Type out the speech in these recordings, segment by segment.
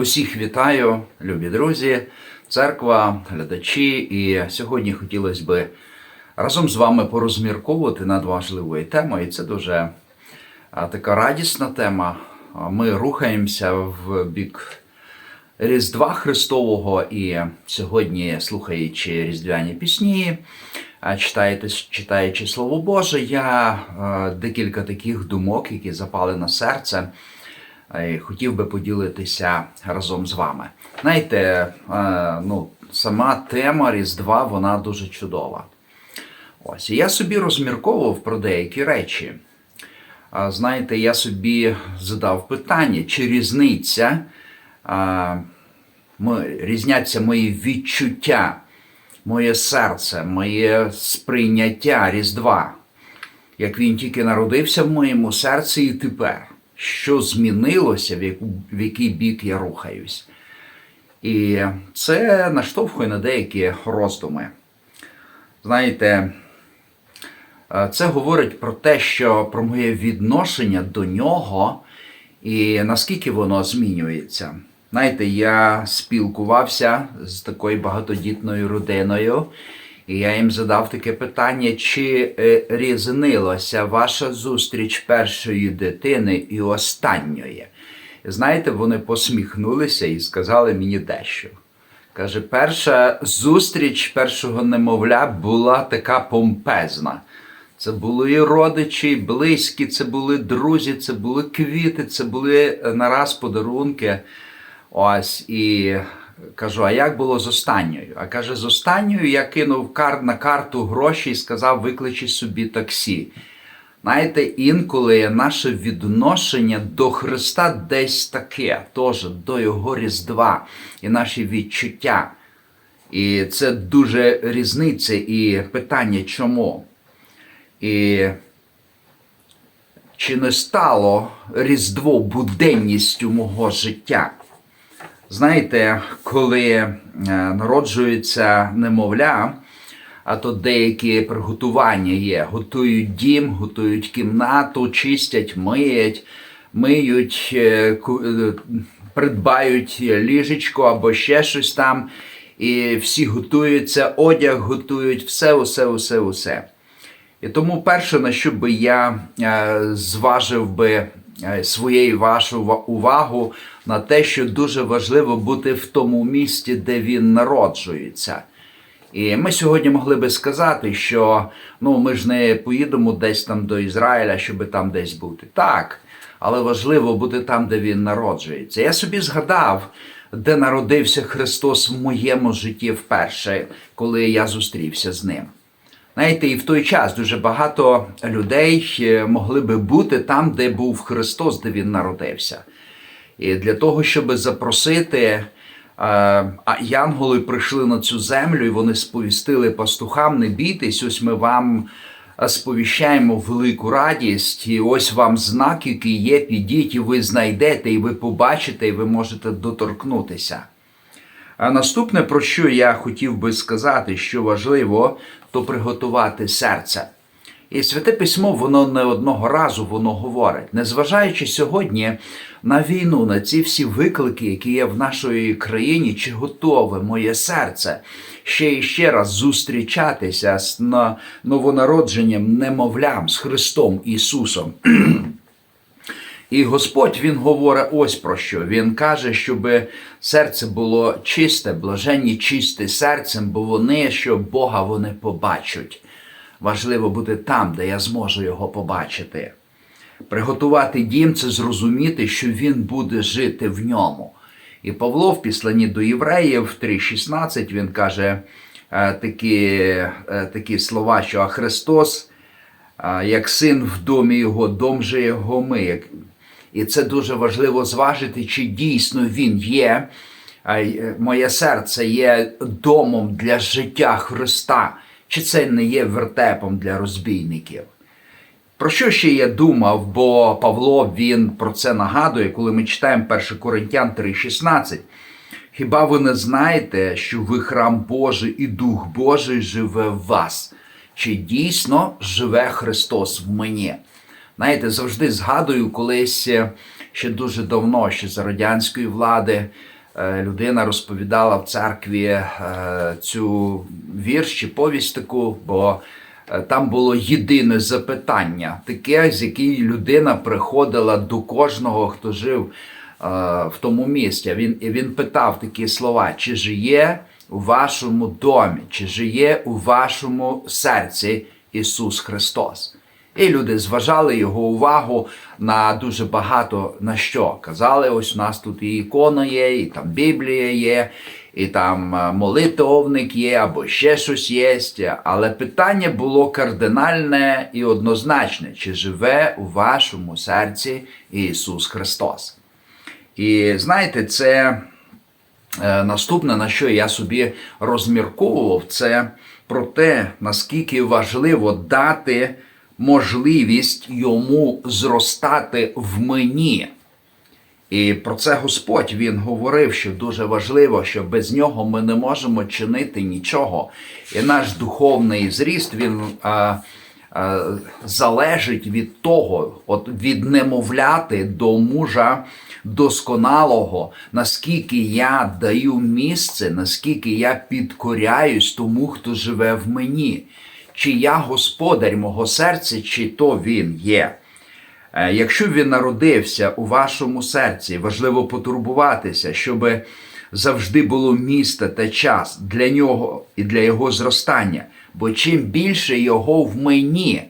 Усіх вітаю, любі друзі, церква, глядачі. І сьогодні хотілося би разом з вами порозмірковувати над важливою темою. І це дуже така радісна тема. Ми рухаємося в бік Різдва Христового, і сьогодні, слухаючи різдвяні пісні, а, читаєте, читаючи Слово Боже, я декілька таких думок, які запали на серце. Е, Хотів би поділитися разом з вами. Знаєте, е, ну, сама тема Різдва вона дуже чудова. Ось я собі розмірковував про деякі речі. Знаєте, я собі задав питання, чи різниця, різняться мої відчуття, моє серце, моє сприйняття Різдва, як він тільки народився в моєму серці і тепер. Що змінилося, в, яку, в який бік я рухаюсь. І це наштовхує на деякі роздуми. Знаєте, е, це говорить про те, що про моє відношення до нього і наскільки воно змінюється. Знаєте, я спілкувався з такою багатодітною родиною, і я їм задав таке питання: чи е, різнилася ваша зустріч першої дитини і останньої? Знаєте, вони посміхнулися і сказали мені дещо. Каже, перша зустріч першого немовля була така помпезна. Це були і родичі, і близькі, це були друзі, це були квіти, це були е, нараз подарунки. Ось і кажу: а як було з останньою? А каже, з останньою я кинув кар на карту гроші і сказав, викличі собі таксі. Знаєте, інколи наше відношення до Христа десь таке, теж до Його Різдва і наші відчуття. І це дуже різниця і питання чому. І чи не стало Різдво буденністю мого життя? Знаєте, коли е, народжується немовля, а то деякі приготування є. Готують дім, готують кімнату, чистять, миють, миють, е, е, придбають ліжечко або ще щось там. І всі готуються, одяг готують, все, усе, усе, усе. І тому перше, на що би я зважив би своєю вашу увагу на те, що дуже важливо бути в тому місті, де він народжується. І ми сьогодні могли би сказати, що ну ми ж не поїдемо десь там до Ізраїля, щоб там десь бути. Так, але важливо бути там, де він народжується. Я собі згадав, де народився Христос в моєму житті вперше, коли я зустрівся з ним. Знаєте, і в той час дуже багато людей е, могли би бути там, де був Христос, де він народився. І для того, щоб запросити, е, а янголи прийшли на цю землю, і вони сповістили пастухам: не бійтесь, ось ми вам е, сповіщаємо велику радість, і ось вам знак, який є, підіть, і ви знайдете, і ви побачите, і ви можете доторкнутися. А наступне, про що я хотів би сказати, що важливо, то приготувати серце. І святе письмо, воно не одного разу воно говорить, незважаючи сьогодні на війну, на ці всі виклики, які є в нашій країні, чи готове моє серце ще і ще раз зустрічатися з новонародженням немовлям з Христом Ісусом. І Господь Він говорить ось про що. Він каже, щоб серце було чисте, блаженні чисте серцем, бо вони, що Бога вони побачать. Важливо бути там, де я зможу його побачити. Приготувати дім це зрозуміти, що він буде жити в ньому. І Павло в післанні до євреїв 3.16 він каже е, такі, е, такі слова, що а Христос а, як син в домі його, дом же його ми. І це дуже важливо зважити, чи дійсно він є, е, моє серце є домом для життя Христа, чи це не є вертепом для розбійників. Про що ще я думав, бо Павло він про це нагадує, коли ми читаємо 1 Коринтян 3,16. Хіба ви не знаєте, що ви храм Божий і Дух Божий живе в вас? Чи дійсно живе Христос в мені? Знаєте, завжди згадую колись, е, ще дуже давно, ще за радянської влади. Е, Людина розповідала в церкві е, цю вірш чи повість таку, бо е, там було єдине запитання, таке, з яким людина приходила до кожного, хто жив в тому місті. Він, він питав такі слова: чи жиє у вашому домі, чи жиє у вашому серці Ісус Христос? І люди зважали його увагу на дуже багато на що. Казали, ось у нас тут і ікона є, і там Біблія є, і там е, молитовник є, або ще щось є. Але питання було кардинальне і однозначне: чи живе у вашому серці Ісус Христос? І знаєте, це е, наступне, на що я собі розмірковував, це про те, наскільки важливо дати можливість йому зростати в мені. І про це Господь Він говорив, що дуже важливо, що без нього ми не можемо чинити нічого. І наш духовний зріст він а, а, залежить від того, от від немовляти до мужа досконалого, наскільки я даю місце, наскільки я підкоряюсь тому, хто живе в мені. Чи я господар мого серця, чи то він є. Е, Якщо він народився у вашому серці, важливо потурбуватися, щоб завжди було місце та час для нього і для його зростання. Бо чим більше його в мені,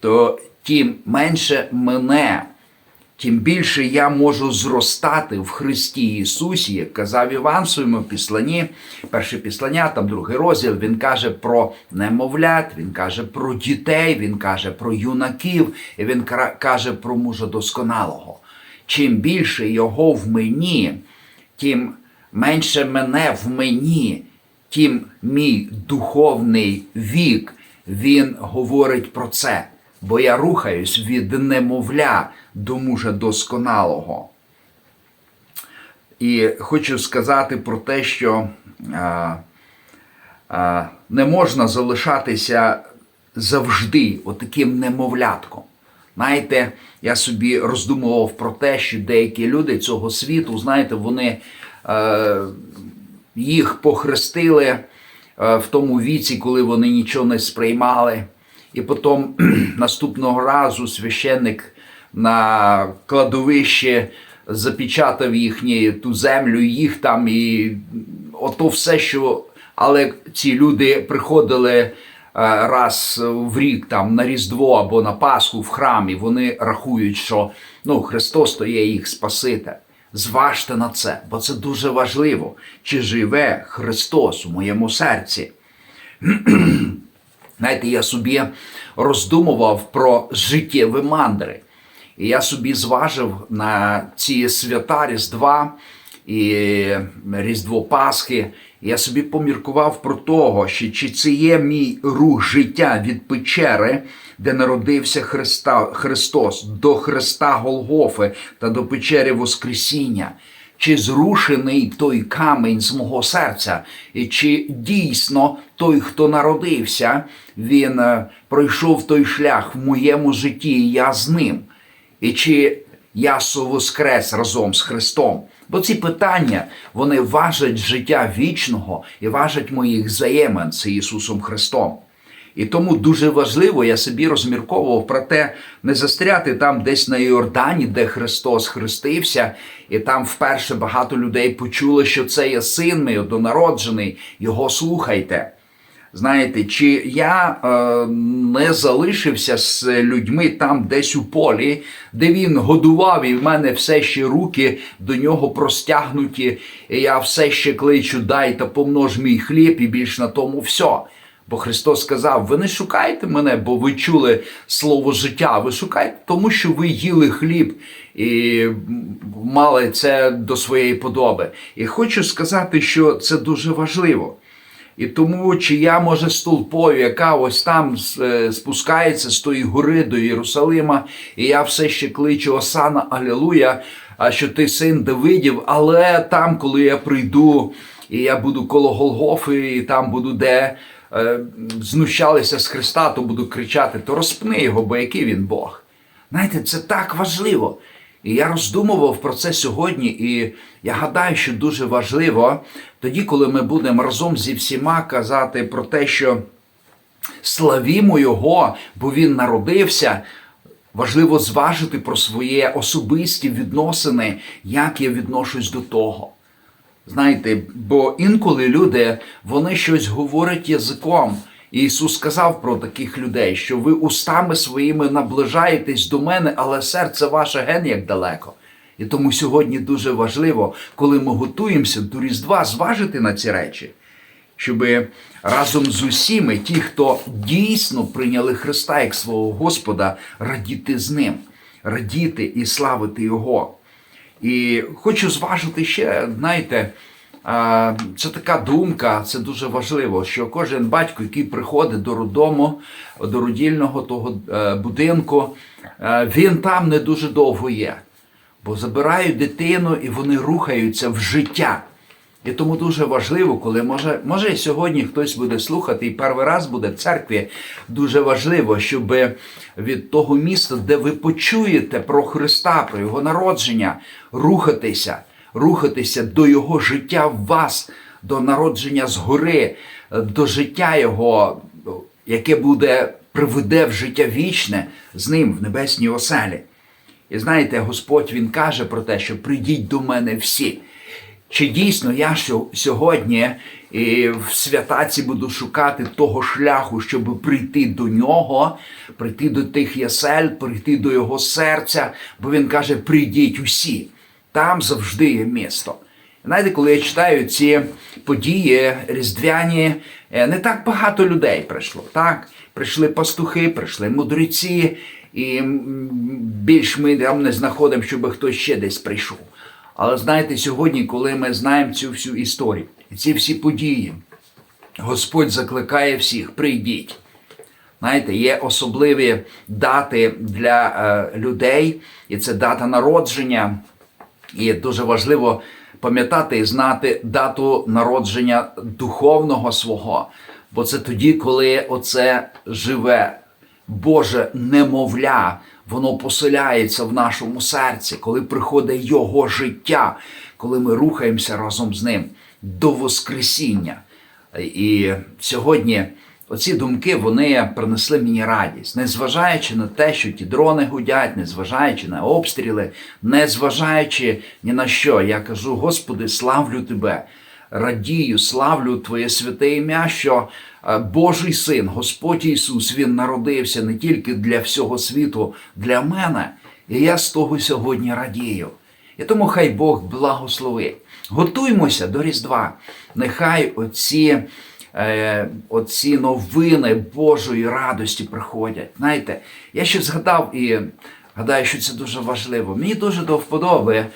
то тим менше мене, тим більше я можу зростати в Христі Ісусі, як казав Іван в своєму післанні, перше післання, там другий розділ, він каже про немовлят, він каже про дітей, він каже про юнаків, і він каже про мужа досконалого. Чим більше його в мені, тим менше мене в мені, тим мій духовний вік, він говорить про це. Бо я рухаюсь від немовля до мужа досконалого. І хочу сказати про те, що а, а, не можна залишатися завжди отаким немовлятком. Знаєте, я собі роздумував про те, що деякі люди цього світу, знаєте, вони е, їх похрестили е, в тому віці, коли вони нічого не сприймали. І потім наступного разу священник на кладовищі запечатав їхні ту землю, їх там, і ото все, що. Але ці люди приходили е, раз в рік там на Різдво або на Пасху в храм, і вони рахують, що ну, Христос то є їх Спаситель. Зважте на це, бо це дуже важливо, чи живе Христос у моєму серці. Знаєте, я собі роздумував про життєві мандри. І я собі зважив на ці свята Різдва і Різдво Пасхи. Я собі поміркував про того, що чи це є мій рух життя від печери, де народився Христа, Христос, до Христа Голгофи та до печери Воскресіння. Чи зрушений той камінь з мого серця, і чи дійсно той, хто народився, він е, пройшов той шлях в моєму житті, і я з ним? І чи я совоскрес разом з Христом? Бо ці питання вони важать життя вічного і важать моїх взаємин з Ісусом Христом. І тому дуже важливо, я собі розмірковував про те, не застряти там десь на Йордані, де Христос хрестився, і там вперше багато людей почули, що це є син мій однонароджений, його слухайте. Знаєте, чи я е, не залишився з людьми там десь у полі, де він годував, і в мене все ще руки до нього простягнуті, і я все ще кличу, дай та помнож мій хліб, і більш на тому все. Бо Христос сказав: ви не шукайте мене, бо ви чули слово життя. Ви шукаєте, тому що ви їли хліб і мали це до своєї подоби. І хочу сказати, що це дуже важливо. І тому, чи я, може, столпою, яка ось там е, спускається з тої гори до Єрусалима, і я все ще кличу Осана Алілуя, що ти син Давидів, але там, коли я прийду, і я буду коло Голгофи, і там буду де е, знущалися з Христа, то буду кричати, то розпни його, бо який він Бог. Знаєте, це так важливо. І я роздумував про це сьогодні, і я гадаю, що дуже важливо тоді, коли ми будемо разом зі всіма казати про те, що славімо Його, бо Він народився. Важливо зважити про своє особисті відносини, як я відношусь до того. Знаєте, бо інколи люди вони щось говорять язиком. Ісус сказав про таких людей, що ви устами своїми наближаєтесь до мене, але серце ваше ген як далеко. І тому сьогодні дуже важливо, коли ми готуємося до Різдва, зважити на ці речі, щоб разом з усіми, ті, хто дійсно прийняли Христа як свого Господа, радіти з ним, радіти і славити Його. І хочу зважити ще, знаєте, це така думка, це дуже важливо, що кожен батько, який приходить до роддому, до родільного того е, будинку, е, він там не дуже довго є, бо забирають дитину і вони рухаються в життя. І тому дуже важливо, коли може, може сьогодні хтось буде слухати і перший раз буде в церкві. Дуже важливо, щоб від того міста, де ви почуєте про Христа, про Його народження, рухатися, рухатися до Його життя в вас, до народження згори, до життя Його, яке буде приведе в життя вічне з ним в небесній оселі. І знаєте, Господь Він каже про те, що прийдіть до мене всі. Чи дійсно я сьогодні і в святаці буду шукати того шляху, щоб прийти до нього, прийти до тих ясель, прийти до його серця, бо він каже: прийдіть усі, там завжди є місто. Знаєте, коли я читаю ці події різдвяні, е, не так багато людей прийшло. Так, прийшли пастухи, прийшли мудреці, і більш ми там не знаходимо, щоб хтось ще десь прийшов. Але знаєте, сьогодні, коли ми знаємо цю всю історію, ці всі події, Господь закликає всіх: прийдіть. Знаєте, є особливі дати для е, людей, і це дата народження. І дуже важливо пам'ятати і знати дату народження духовного свого. Бо це тоді, коли оце живе Боже немовля, воно поселяється в нашому серці, коли приходить Його життя, коли ми рухаємося разом з ним до Воскресіння. І сьогодні оці думки вони принесли мені радість, незважаючи на те, що ті дрони гудять, незважаючи на обстріли, незважаючи ні на що. Я кажу, Господи, славлю Тебе. Радію, славлю Твоє святе ім'я, що е, Божий син, Господь Ісус, Він народився не тільки для всього світу, для мене. І я з того сьогодні радію. І тому хай Бог благословить. Готуймося до Різдва. Нехай оці, е, оці новини Божої радості приходять. Знаєте, я ще згадав і гадаю, що це дуже важливо. Мені дуже до вподоби е,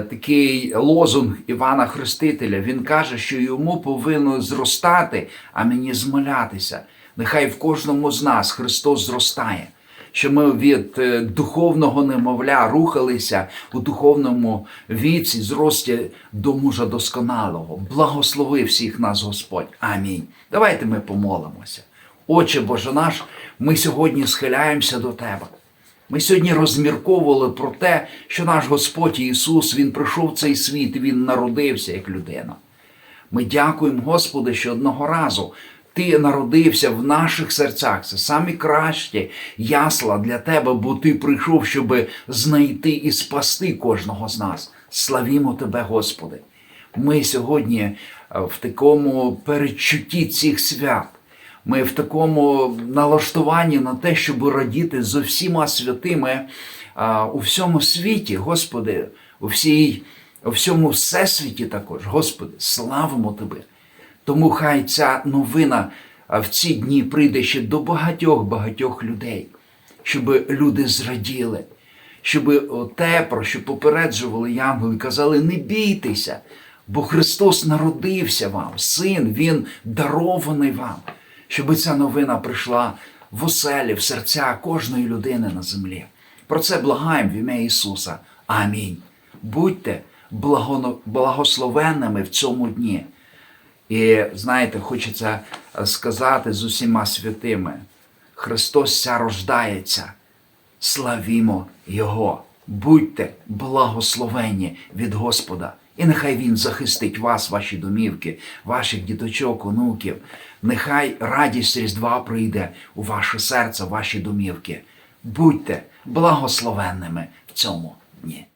такий лозунг Івана Хрестителя. Він каже, що йому повинно зростати, а мені змилятися. Нехай в кожному з нас Христос зростає. Що ми від е, духовного немовля рухалися у духовному віці, зрості до мужа досконалого. Благослови всіх нас Господь. Амінь. Давайте ми помолимося. Отче Боже наш, ми сьогодні схиляємося до Тебе. Ми сьогодні розмірковували про те, що наш Господь Ісус Він прийшов в цей світ, Він народився як людина. Ми дякуємо, Господи, що одного разу Ти народився в наших серцях. Це самі кращі ясла для Тебе, бо Ти прийшов, щоб знайти і спасти кожного з нас. Славімо Тебе, Господи. Ми сьогодні е, в такому передчутті цих свят. Ми в такому налаштуванні на те, щоб радіти з всіма святими а, у всьому світі, Господи, у всій, у всьому всесвіті також, Господи, славимо Тебе. Тому хай ця новина в ці дні прийде ще до багатьох-багатьох людей, щоб люди зраділи, щоб те, про що попереджували янголи, казали, не бійтеся, бо Христос народився вам, Син, Він дарований вам щоб ця новина прийшла в оселі, в серця кожної людини на землі. Про це благаємо в ім'я Ісуса. Амінь. Будьте благословенними в цьому дні. І знаєте, хочеться сказати з усіма святими: Христос ся рождається. Славімо Його. Будьте благословені від Господа. І нехай Він захистить вас, ваші домівки, ваших діточок, онуків. Нехай радість Різдва прийде у ваше серце, ваші домівки. Будьте благословенними в цьому дні.